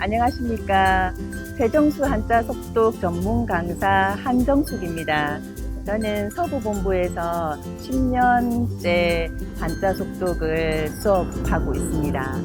안녕하십니까. 세정수 한자 속독 전문 강사 한정숙입니다. 저는 서부본부에서 10년째 한자 속독을 수업하고 있습니다.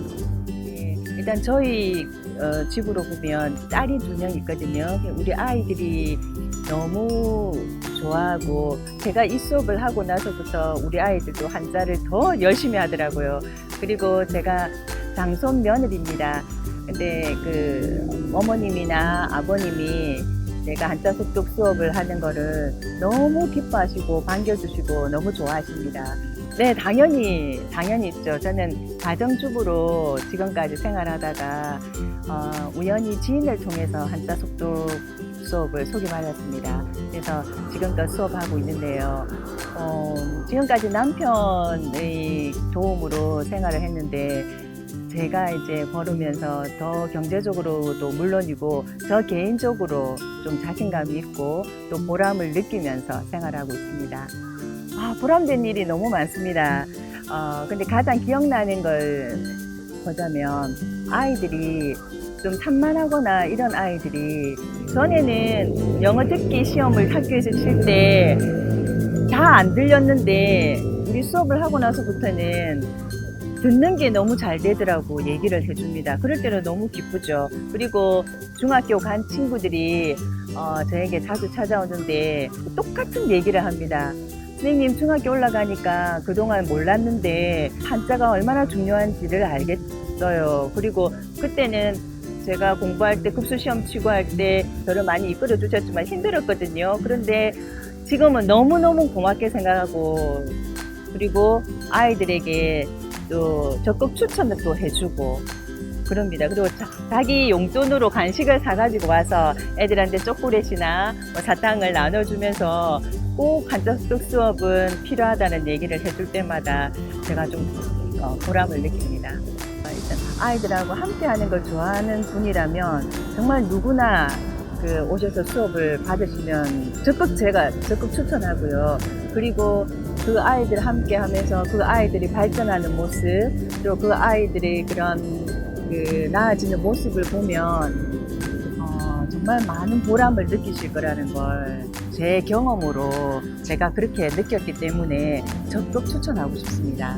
예, 일단 저희 어, 집으로 보면 딸이 두 명 있거든요. 우리 아이들이 너무 좋아하고 제가 이 수업을 하고 나서부터 우리 아이들도 한자를 더 열심히 하더라고요. 그리고 제가 장손 며느리입니다. 근데 그 어머님이나 아버님이 내가 한자 속독 수업을 하는 거를 너무 기뻐하시고 반겨주시고 너무 좋아하십니다. 네, 당연히, 당연히 있죠. 저는 가정주부로 지금까지 생활하다가, 어, 우연히 지인을 통해서 한자 속독 수업을 소개받았습니다. 그래서 지금껏 수업하고 있는데요. 어, 지금까지 남편의 도움으로 생활을 했는데, 제가 이제 벌으면서 더 경제적으로도 물론이고, 저 개인적으로 좀 자신감이 있고, 또 보람을 느끼면서 생활하고 있습니다. 아, 보람된 일이 너무 많습니다. 어, 근데 가장 기억나는 걸 보자면, 아이들이 좀 산만하거나 이런 아이들이, 전에는 영어 듣기 시험을 학교에서 칠 때 다 안 들렸는데, 우리 수업을 하고 나서부터는 듣는 게 너무 잘 되더라고 얘기를 해줍니다. 그럴 때는 너무 기쁘죠. 그리고 중학교 간 친구들이 어, 저에게 자주 찾아오는데 똑같은 얘기를 합니다. 선생님 중학교 올라가니까 그동안 몰랐는데 한자가 얼마나 중요한지를 알겠어요. 그리고 그때는 제가 공부할 때 급수 시험 치고 할 때 저를 많이 이끌어 주셨지만 힘들었거든요. 그런데 지금은 너무너무 고맙게 생각하고 그리고 아이들에게 또 적극 추천을 또 해주고 그럽니다. 그리고 자, 자기 용돈으로 간식을 사가지고 와서 애들한테 초콜릿이나 뭐 사탕을 나눠주면서 꼭 한자숙 수업은 필요하다는 얘기를 해줄 때마다 제가 좀 어, 보람을 느낍니다. 어, 일단 아이들하고 함께 하는 걸 좋아하는 분이라면 정말 누구나 그 오셔서 수업을 받으시면 적극 제가 적극 추천하고요. 그리고 그 아이들 함께 하면서 그 아이들이 발전하는 모습, 또 그 아이들의 그런 그 나아지는 모습을 보면 어, 정말 많은 보람을 느끼실 거라는 걸 제 경험으로 제가 그렇게 느꼈기 때문에 적극 추천하고 싶습니다.